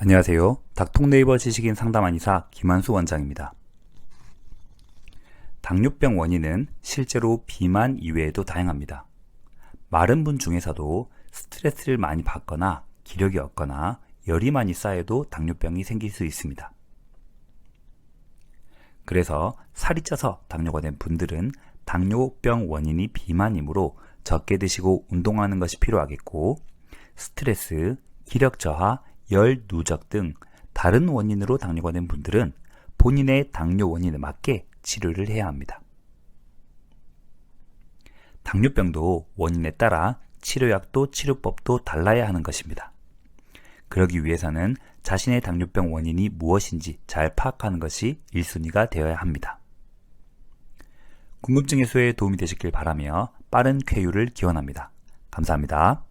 안녕하세요. 닥통 네이버 지식인 상담한의사 김한수 원장입니다. 당뇨병 원인은 실제로 비만 이외에도 다양합니다. 마른 분 중에서도 스트레스를 많이 받거나 기력이 없거나 열이 많이 쌓여도 당뇨병이 생길 수 있습니다. 그래서 살이 쪄서 당뇨가 된 분들은 당뇨병 원인이 비만이므로 적게 드시고 운동하는 것이 필요하겠고 스트레스, 기력 저하, 열 누적 등 다른 원인으로 당뇨가 된 분들은 본인의 당뇨 원인에 맞게 치료를 해야 합니다. 당뇨병도 원인에 따라 치료약도 치료법도 달라야 하는 것입니다. 그러기 위해서는 자신의 당뇨병 원인이 무엇인지 잘 파악하는 것이 1순위가 되어야 합니다. 궁금증 해소에 도움이 되셨길 바라며 빠른 쾌유를 기원합니다. 감사합니다.